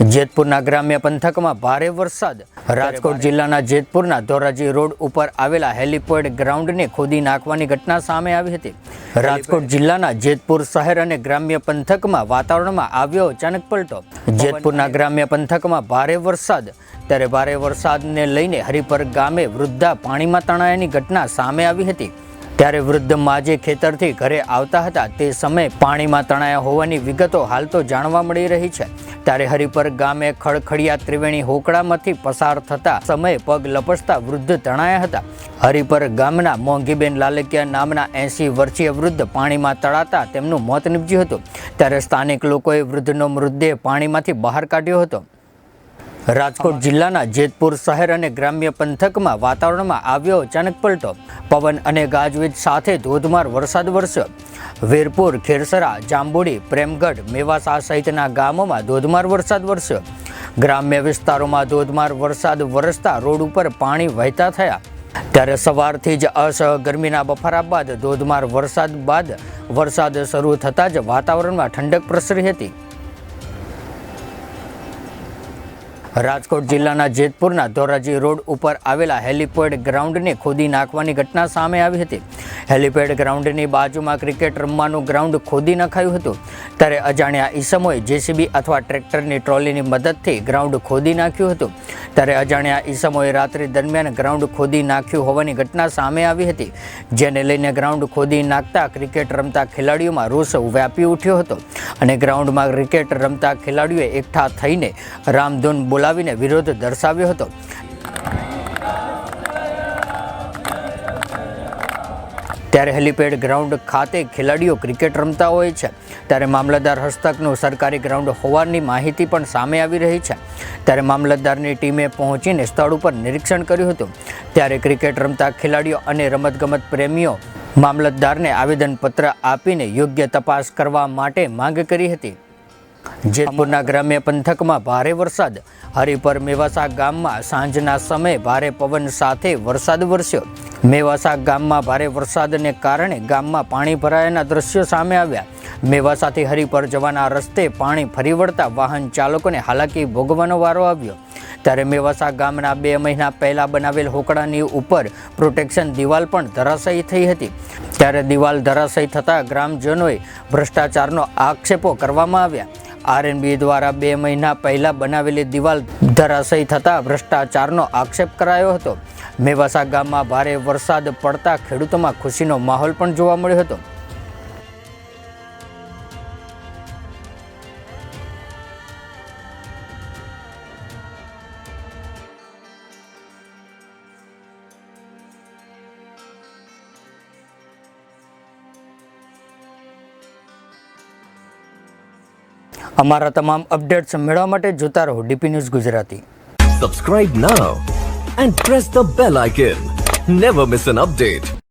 જેતપુરના ગ્રામ્ય પંથકમાં ભારે વરસાદ. રાજકોટ જિલ્લાના જેતપુરના ધોરાજી રોડ ઉપર આવેલા હેલિપેડ ગ્રાઉન્ડને ખોદી નાખવાની ઘટના સામે આવી હતી. રાજકોટ જિલ્લાના જેતપુર શહેર અને ગ્રામ્ય પંથકમાં વાતાવરણમાં આવ્યો અચાનક પલટો. જેતપુરના ગ્રામ્ય પંથકમાં ભારે વરસાદ. ત્યારે ભારે વરસાદને લઈને હરિપર ગામે વૃદ્ધા પાણીમાં તણાયાની ઘટના સામે આવી હતી. ત્યારે વૃદ્ધ માજે ખેતરથી ઘરે આવતા હતા. તે સમયે પાણીમાં તણાયા હોવાની વિગતો હાલ તો જાણવા મળી રહી છે. ત્યારે હરિપર ગામે ખડખડિયા ત્રિવેણી હોકળામાંથી પસાર થતા સમયે પગ લપસતા વૃદ્ધ તણાયા હતા. હરિપર ગામના મોંઘીબેન લાલકિયા નામના એંસી વર્ષીય વૃદ્ધ પાણીમાં તળાતા તેમનું મોત નીપજ્યું હતું. ત્યારે સ્થાનિક લોકોએ વૃદ્ધનો મૃતદેહ પાણીમાંથી બહાર કાઢ્યો હતો. રાજકોટ જિલ્લાના જેતપુર શહેર અને ગ્રામ્ય પંથકમાં વાતાવરણમાં આવ્યો અચાનક પલટો. પવન અને ગાજવીજ સાથે ધોધમાર વરસાદ વરસ્યો. વીરપુર, ખેરસરા, જાંબુડી, પ્રેમગઢ, મેવાસા સહિતના ગામોમાં ધોધમાર વરસાદ વરસ્યો. ગ્રામ્ય વિસ્તારોમાં ધોધમાર વરસાદ વરસતા રોડ ઉપર પાણી વહેતા થયા. ત્યારે સવારથી જ અસહ ગરમીના બફારા બાદ ધોધમાર વરસાદ બાદ વરસાદ શરૂ થતાં જ વાતાવરણમાં ઠંડક પ્રસરી હતી. રાજકોટ જિલ્લાના જેતપુરના ધોરાજી રોડ ઉપર આવેલા હેલિપેડ ગ્રાઉન્ડને ખોદી નાખવાની ઘટના સામે આવી હતી. હેલિપેડ ગ્રાઉન્ડની બાજુમાં ક્રિકેટ રમવાનું ગ્રાઉન્ડ ખોદી નખાયું હતું. ત્યારે અજાણ્યા ઈસમોએ જેસીબી અથવા ટ્રેક્ટરની ટ્રોલીની મદદથી ગ્રાઉન્ડ ખોદી નાખ્યું હતું. ત્યારે અજાણ્યા ઈસમોએ રાત્રિ દરમિયાન ગ્રાઉન્ડ ખોદી નાખ્યું હોવાની ઘટના સામે આવી હતી, જેને લઈને ગ્રાઉન્ડ ખોદી નાખતા ક્રિકેટ રમતા ખેલાડીઓમાં રોષ વ્યાપી ઉઠ્યો હતો. અને ગ્રાઉન્ડમાં ક્રિકેટ રમતા ખેલાડીઓએ એકઠા થઈને રામધૂન બોલાવીને વિરોધ દર્શાવ્યો હતો. ત્યારે હેલિપેડ ગ્રાઉન્ડ ખાતે ખેલાડીઓ ક્રિકેટ રમતા હોય છે. ત્યારે મામલતદાર હસ્તકનું સરકારી ગ્રાઉન્ડ હોવાની માહિતી પણ સામે આવી રહી છે. ત્યારે મામલતદારની ટીમે પહોંચીને સ્થળ ઉપર નિરીક્ષણ કર્યું હતું. ત્યારે ક્રિકેટ રમતા ખેલાડીઓ અને રમતગમત પ્રેમીઓ મામલતદારને આવેદનપત્ર આપીને યોગ્ય તપાસ કરવા માટે માંગ કરી હતી. જેતપુરના ગ્રામ્ય પંથકમાં ભારે વરસાદ. હરિપર મેવાસા ગામમાં સાંજના સમયે ભારે પવન સાથે વરસાદ વરસ્યો. મેવાસા ગામમાં ભારે વરસાદને કારણે ગામમાં પાણી ભરાયાના દ્રશ્યો સામે આવ્યા. મેવાસાથી હરિપર જવાના રસ્તે પાણી ફરી વળતા વાહન ચાલકોને હાલાકી ભોગવાનો વારો આવ્યો. ત્યારે મેવાસા ગામના બે મહિના પહેલા બનાવેલ હોકડાની ઉપર પ્રોટેક્શન દિવાલ પણ ધરાશયી થઈ હતી. ત્યારે દિવાલ ધરાશયી થતાં ગ્રામજનોએ ભ્રષ્ટાચારનો આક્ષેપો કરવામાં આવ્યા. આરએનબી દ્વારા બે મહિના પહેલા બનાવેલી દિવાલ ધરાશયી થતાં ભ્રષ્ટાચારનો આક્ષેપ કરાયો હતો. મેવાસા ગામમાં ભારે વરસાદ પડતા ખેડૂતોમાં ખુશીનો માહોલ પણ જોવા મળ્યો હતો. અમારા તમામ અપડેટ્સ મેળવવા માટે જોતા રહો DP news Gujarati Subscribe now and press the bell icon. Never miss an update.